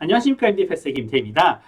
안녕하십니까 MD 패스의 김태입니다.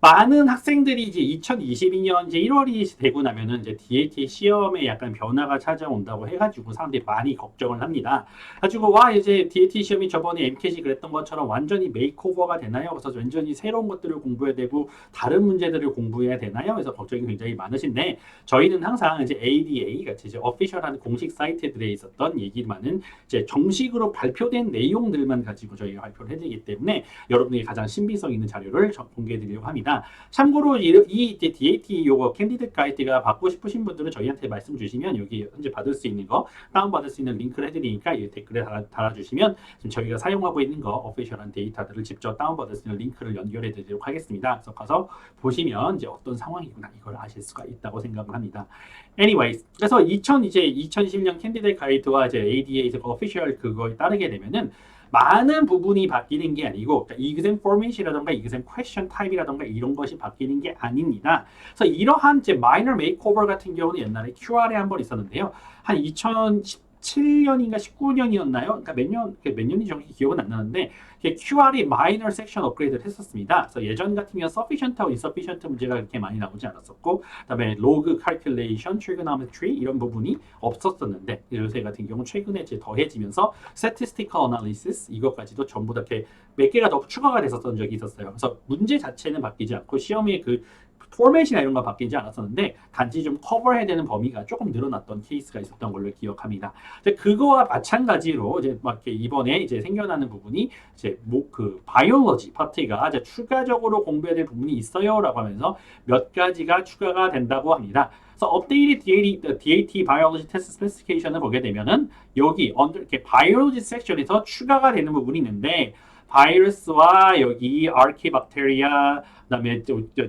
많은 학생들이 이제 2022년 이제 1월이 되고 나면은 이제 DAT 시험에 약간 변화가 찾아온다고 해가지고 사람들이 많이 걱정을 합니다. 가지고 와 이제 DAT 시험이 저번에 MCAT이 그랬던 것처럼 완전히 메이크오버가 되나요? 그래서 완전히 새로운 것들을 공부해야 되고 다른 문제들을 공부해야 되나요? 그래서 걱정이 굉장히 많으신데 저희는 항상 이제 ADA 같이 이제 어피셜한 공식 사이트들에 있었던 얘기만은 이제 정식으로 발표된 내용들만 가지고 저희가 발표를 해드리기 때문에 여러분들이 가장 신빙성 있는 자료를 저- 공개해드리려고 합니다. 참고로 이, 이 DAT 요거 캔디드 가이드가 받고 싶으신 분들은 저희한테 말씀 주시면 여기 현재 받을 수 있는 거 다운 받을 수 있는 링크를 해드리니까 이 댓글에 달아, 주시면 지금 저희가 사용하고 있는 거 오피셜한 데이터들을 직접 다운 받을 수 있는 링크를 연결해 드리도록 하겠습니다. 그래서 가서 보시면 이제 어떤 상황이구나 이걸 아실 수가 있다고 생각을 합니다. Anyways, 그래서 2000 이제 2021년 캔디드 가이드와 이제 ADA 오피셜 그거에 따르게 되면은 많은 부분이 바뀌는 게 아니고 그러니까 exam format이라던가 exam question type이라던가 이런 것이 바뀌는 게 아닙니다. 그래서 이러한 이제 minor makeover 같은 경우는 옛날에 QR에 한 번 있었는데요. 한 2017년인가 19년이었나요? 그러니까 몇 년, 몇 년이 정확히 기억은 안 나는데 QR이 minor section 업그레이드를 했었습니다. 그래서 예전 같으면 sufficient하고 insufficient 문제가 그렇게 많이 나오지 않았었고 그다음에 log calculation, trigonometry 이런 부분이 없었었는데 요새 같은 경우 최근에 이제 더해지면서 statistical analysis 이것까지도 전부 다 이렇게 몇 개가 더 추가가 됐었던 적이 있었어요. 그래서 문제 자체는 바뀌지 않고 시험의 그 포맷이나 이런 거 바뀌지 않았었는데 단지 좀 커버해야 되는 범위가 조금 늘어났던 케이스가 있었던 걸로 기억합니다. 이제 그거와 마찬가지로 이제 막 이번에 이제 생겨나는 부분이 이제 뭐 그 바이올로지 파트가 이제 추가적으로 공부해야 될 부분이 있어요라고 하면서 몇 가지가 추가가 된다고 합니다. 그래서 업데이트 DAT, 바이올로지 테스트 스페시피케이션을 보게 되면은 여기 언더 이렇게 바이올로지 섹션에서 추가가 되는 부분이 있는데 바이러스와 여기 아르키박테리아 그다음에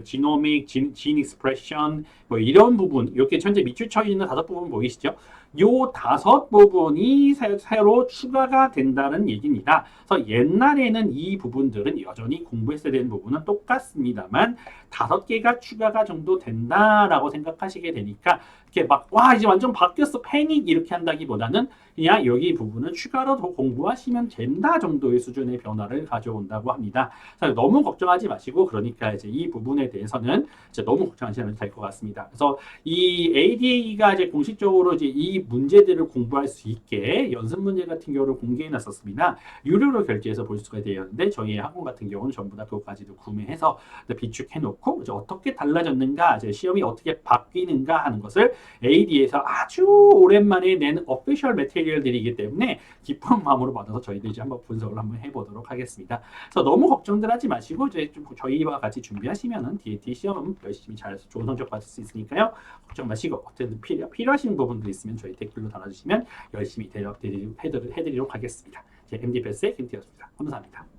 지노믹, 진, 진 익스프레션 뭐 이런 부분 이렇게 현재 밑줄 쳐 있는 다섯 부분 보이시죠? 요 다섯 부분이 새, 새로 추가가 된다는 얘기입니다. 그래서 옛날에는 이 부분들은 여전히 공부했어야 되는 부분은 똑같습니다만 다섯 개가 추가가 정도 된다라고 생각하시게 되니까 이렇게 막 와 이제 완전 바뀌었어 패닉 이렇게 한다기보다는 그냥 여기 부분을 추가로 더 공부하시면 된다 정도의 수준의 변화를 가져온다고 합니다. 너무 걱정하지 마시고 그러니까 이제 이 부분에 대해서는 이제 너무 걱정하지 않으면 될 것 같습니다. 그래서 이 ADA가 이제 공식적으로 이제 이 문제들을 공부할 수 있게 연습 문제 같은 경우를 공개해 놨었습니다. 유료로 결제해서 볼 수가 되었는데 저희 학원 같은 경우는 전부 다 그것까지도 구매해서 비축해 놓고 어떻게 달라졌는가, 이제 시험이 어떻게 바뀌는가 하는 것을 AD에서 아주 오랜만에 낸 어피셜 매테리얼들이기 때문에 기쁜 마음으로 받아서 저희들이 이제 한번 분석을 한번 해보도록 하겠습니다. 그래서 너무 걱정들 하지 마시고 이제 좀 저희와 같이 준비하시면은 DAT 시험 열심히 잘 좋은 성적 받을 수 있으니까요. 걱정 마시고 어쨌든 필요, 필요하신 부분들 있으면 저희 댓글로 달아주시면 열심히 대답 해드리도록 하겠습니다. 제 MD 패스의 김태였습니다. 감사합니다.